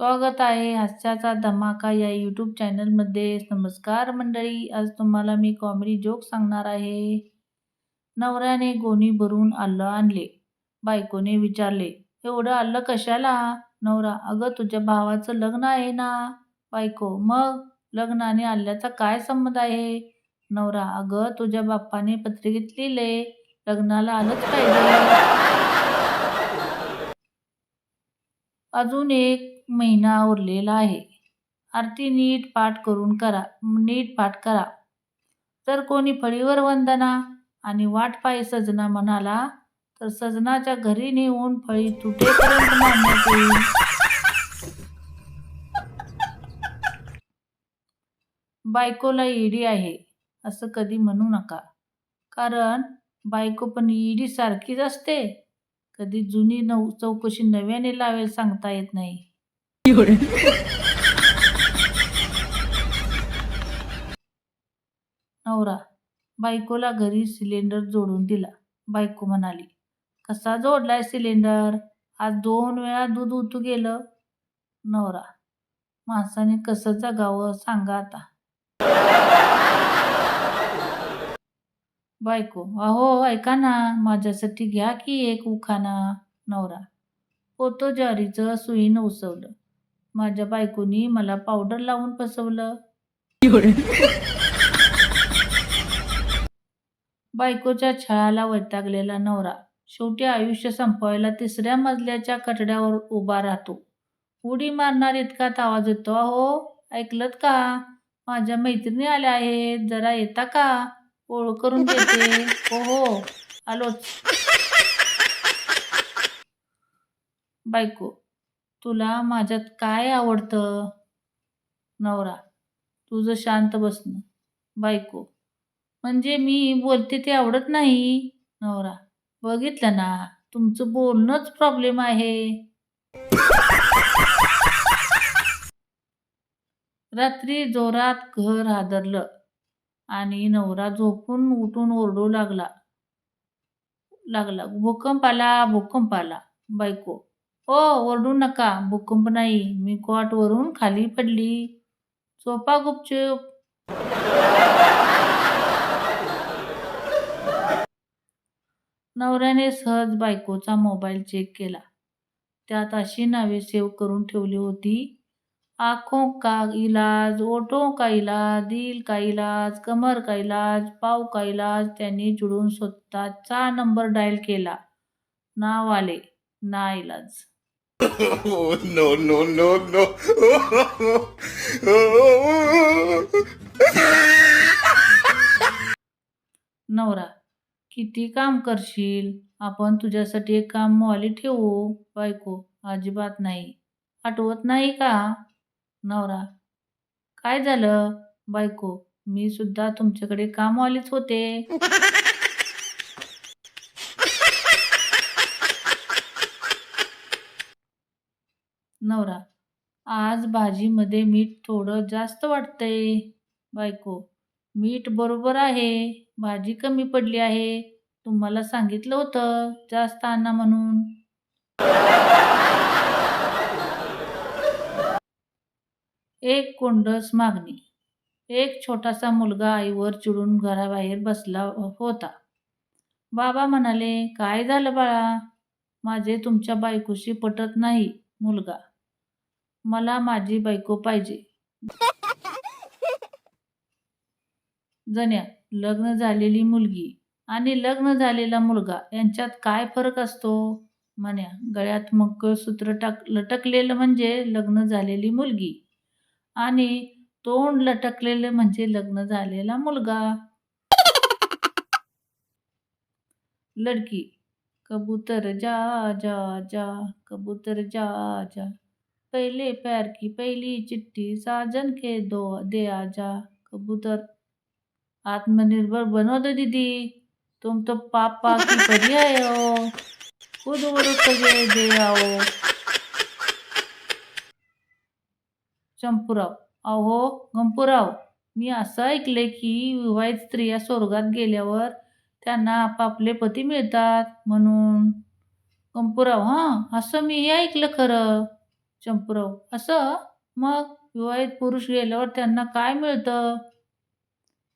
स्वागत आहे हास्याचा धमाका या यूट्यूब चॅनलमध्ये. नमस्कार मंडळी आज तुम्हाला मी कॉमेडी जोक सांगणार आहे. नवऱ्याने गोणी भरून आलं आणले. बायकोने विचारले एवढं आलं कशाला? नवरा अगं तुझ्या भावाचं लग्न आहे ना? बायको मग? लग्नाने आल्याचा काय संबंध आहे? नवरा अगं तुझ्या बाप्पाने पत्रिकेत लिहिले लग्नाला आलंच पाहिजे. अजून एक महिना उरलेला आहे. आरती नीट पाठ करून करा नीट पाठ करा. तर कोणी फळीवर वंदना आणि वाट पाय सजना म्हणाला तर सजनाच्या घरी नेऊन फळी तुटेपर्यंत मारण्यात येईल बायकोला ईडी आहे असं कधी म्हणू नका. कारण बायको पण ईडी सारखीच असते. कधी जुनी नऊ चौकशी नव्याने लावेल सांगता येत नाही. नवरा बायकोला घरी सिलेंडर जोडून दिला. बायको म्हणाली कसा जोडलाय सिलेंडर? आज दोन वेळा दूध उतू गेलं. नवरा माणसाने कसं जगावं सांगा आता. बायको अहो ऐका ना माझ्यासाठी घ्या की एक उखाणा नवरा पोतो ज्वारीचं सुईनं उसवलं. माझ्या बायकोनी मला पावडर लावून फसवलं. बायकोच्या छळाला वैतागलेला नवरा. शेवटी आयुष्य संपवायला तिसऱ्या मजल्याच्या कठड्यावर उभा राहतो. उडी मारणार इतकाच आवाज येतो अहो ऐकलत का? माझ्या मैत्रिणी आल्या आहेत जरा येता का? ओळख करून देते. हो हो आलोच. बायको तुला माझ्यात काय आवडतं? नवरा तुझं शांत बसणं. बायको म्हणजे मी बोलते ते आवडत नाही. नवरा बघितलं ना तुमचं बोलणंच प्रॉब्लेम आहे. रात्री जोरात घर हादरलं आणि नवरा झोपून उठून ओरडू लागला. लागला भूकंप आला भूकंप आला बायको हो ओरडू नका. भूकंप नाही. मी कॉटवरून खाली पडली. झोपा गुपचूप. नवऱ्याने सहज बायकोचा मोबाईल चेक केला. त्यात अशी नावे सेव्ह करून ठेवली होती. आखों का इलाज ओठों का इलाज दिल का इलाज कमर का इलाज पाव का इलाज त्यांनी जुळून स्वतःचा नंबर डायल केला. नाव आले ना इलाज. No, no, no, no. नवरा किती काम करशील? आपण तुझ्यासाठी एक काम मॉली ठेवू. बायको अजिबात नाही. आठवत नाही का? नवरा काय झालं? बायको मी सुद्धा तुमच्याकडे कामवालीच होते. नवरा. आज भाजीमध्ये मीठ थोडं जास्त वाटतंय. बायको मीठ बरोबर आहे भाजी कमी पडली आहे तुम्हाला सांगितलं होतं जास्त आणा म्हणून. एक कोंडस मागणी. एक छोटासा मुलगा आईवर चिडून घराबाहेर बसला होता. बाबा म्हणाले काय झालं बाळा? माझे तुमच्या बायकोशी पटत नाही मुलगा. मला माझी बायको पाहिजे. जण्या लग्न झालेली मुलगी आणि लग्न झालेला मुलगा यांच्यात काय फरक असतो? म्हण्या गळ्यात मंगळसूत्र टाक लटकलेलं म्हणजे लग्न झालेली मुलगी आणि तोंड लटकलेलं म्हणजे लग्न झालेला मुलगा. लडकी कबूतर जा जा जा कबूतर जा जा. पहले प्यार की पहली चिट्ठी साजन के दो दे आजा कबूतर। आत्मनिर्भर बनो दो दीदी तुम तो पापा की परी आए हो। खुद उड़ दे आओ। चंपूराव अहो गंपूराव मी असं ऐकले की विवाहित स्त्रिया स्वर्गात गेल्यावर त्यांना आपापले पती मिळतात म्हणून। गंपूराव हां असं मीही ऐकलं खरं। चंपूराव. असं? मग? विवाहित पुरुष गेल्यावर त्यांना काय मिळतं?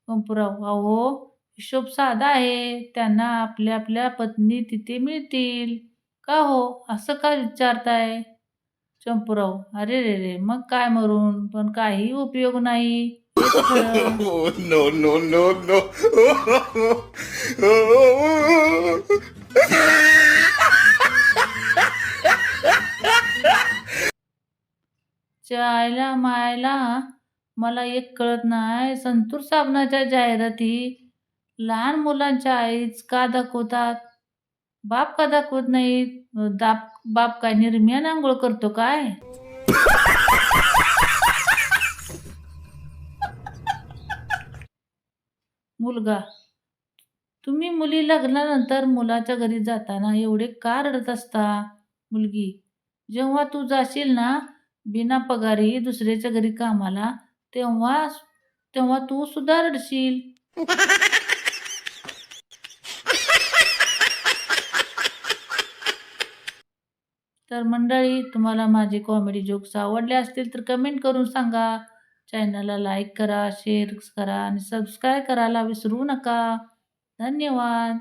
चंपूराव. अहो हिशोब साधा आहे. त्यांना आपल्या आपल्या पत्नी तिथे मिळतील. का हो? असं का विचारताय? चंपूराव. अरे रे रे मग काय मरून? पण काही उपयोग नाही. हेच खरं. no, no, आयला मायला मला एक कळत नाही. संतूर साबणाच्या जाहिराती लहान मुलांच्या आईच का दाखवतात? बाप का दाखवत नाहीत दाप बाप काय निर्मियान आंघोळ करतो काय? मुलगा तुम्ही मुली लग्नानंतर मुलाच्या घरी जाताना एवढे का रडत असता? मुलगी जेव्हा तू जाशील ना बिना पगारी दुसऱ्याच्या घरी कामाला तेव्हा तेव्हा तू सुद्धा रडशील. तर मंडळी तुम्हाला माझे कॉमेडी जोक्स आवडले असतील तर कमेंट करून सांगा. चॅनलला लाईक करा शेअर करा आणि सबस्क्राईब करायला विसरू नका. धन्यवाद.